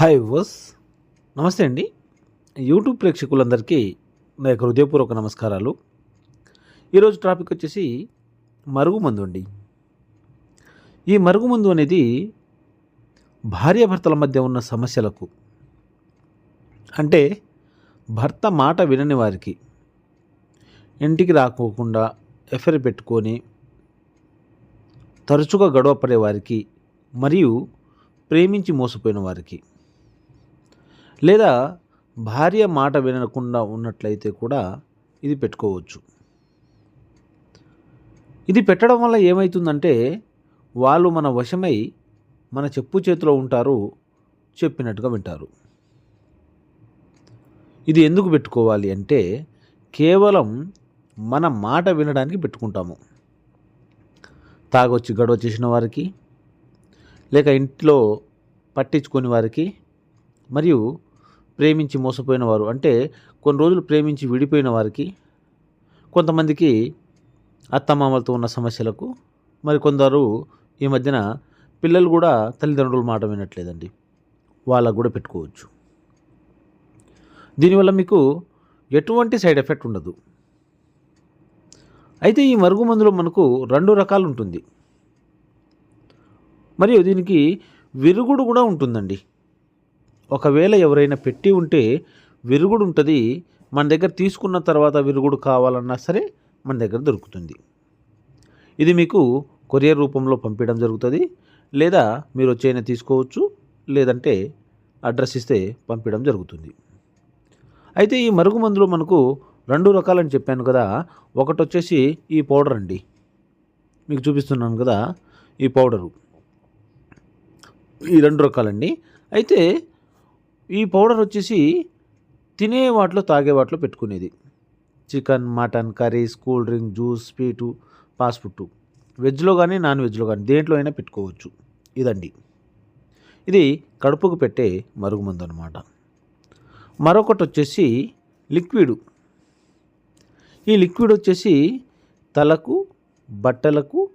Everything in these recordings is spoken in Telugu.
హాయ్ వస్ నమస్తే అండి. యూట్యూబ్ ప్రేక్షకులందరికీ నా యొక్క హృదయపూర్వక నమస్కారాలు. ఈరోజు టాపిక్ వచ్చేసి మరుగుమందు అండి. ఈ మరుగుమందు అనేది భార్యాభర్తల మధ్య ఉన్న సమస్యలకు అంటే భర్త మాట వినని వారికి ఇంటికి రాకోకుండా ఎఫర్ పెట్టుకొని తరచుగా గొడవ పడే వారికి మరియు ప్రేమించి మోసపోయిన వారికి లేదా భార్య మాట వినకుండా ఉన్నట్లయితే కూడా ఇది పెట్టుకోవచ్చు. ఇది పెట్టడం వల్ల ఏమవుతుందంటే వాళ్ళు మన వశమై మన చెప్పు చేతిలో ఉంటారు చెప్పినట్టుగా వింటారు. ఇది ఎందుకు పెట్టుకోవాలి అంటే కేవలం మన మాట వినడానికి పెట్టుకుంటాము. తాగొచ్చి గడవ చేసిన వారికి లేక ఇంట్లో పట్టించుకొని వారికి మరియు ప్రేమించి మోసపోయిన వారు అంటే కొన్ని రోజులు ప్రేమించి విడిపోయిన వారికి కొంతమందికి అత్తమామలతో ఉన్న సమస్యలకు మరి కొందరు ఈ మధ్యన పిల్లలు కూడా తల్లిదండ్రుల మాట వినట్లేదండి. వాళ్ళకు కూడా పెట్టుకోవచ్చు. దీనివల్ల మీకు ఎటువంటి సైడ్ ఎఫెక్ట్ ఉండదు. అయితే ఈ మరుగు మందులో మనకు రెండు రకాలు ఉంటుంది. మరియు దీనికి విరుగుడు కూడా ఉంటుందండి. ఒకవేళ ఎవరైనా పెట్టి ఉంటే విరుగుడు ఉంటుంది. మన దగ్గర తీసుకున్న తర్వాత విరుగుడు కావాలన్నా సరే మన దగ్గర దొరుకుతుంది. ఇది మీకు కొరియర్ రూపంలో పంపించడం జరుగుతుంది. లేదా మీరు వచ్చైనా తీసుకోవచ్చు. లేదంటే అడ్రస్ ఇస్తే పంపించడం జరుగుతుంది. అయితే ఈ మరుగు మందులో మనకు రెండు రకాలని చెప్పాను కదా. ఒకటి వచ్చేసి ఈ పౌడర్ అండి. మీకు చూపిస్తున్నాను కదా ఈ పౌడరు. ఈ రెండు రకాలండి. అయితే ఈ పౌడర్ వచ్చేసి తినే వాటిలో తాగే వాటిలో పెట్టుకునేది. Chicken mutton curries cool drink juice sweet fast food. వెజ్లో కానీ నాన్ వెజ్లో కానీ దేంట్లో అయినా పెట్టుకోవచ్చు. ఇదండి. ఇది కడుపుకు పెట్టే మరుగుమందు అనమాట మరొకటి వచ్చేసి లిక్విడ్. ఈ లిక్విడ్ వచ్చేసి తలకు బట్టలకు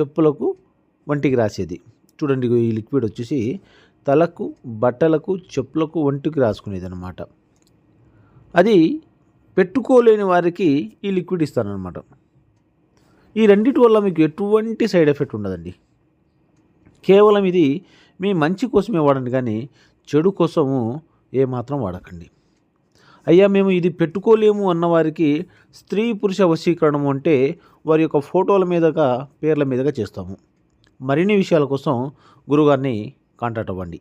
చెప్పులకు వంటికి రాసేది. చూడండి ఈ లిక్విడ్ వచ్చేసి తలకు బట్టలకు చెప్పులకు ఒంటికి రాసుకునేది అనమాట అది పెట్టుకోలేని వారికి ఈ లిక్విడ్ ఇస్తానన్నమాట ఈ రెండిటి వల్ల మీకు ఎటువంటి సైడ్ ఎఫెక్ట్ ఉండదండి. కేవలం ఇది మీ మంచి కోసమే వాడండి కానీ చెడు కోసము ఏమాత్రం వాడకండి. అయ్యా మేము ఇది పెట్టుకోలేము అన్న వారికి స్త్రీ పురుష వశీకరణం అంటే వారి యొక్క ఫోటోల మీదుగా పేర్ల మీదగా చేస్తాము. మరిన్ని విషయాల కోసం గురుగారిని కాంటాక్ట్ అవ్వండి.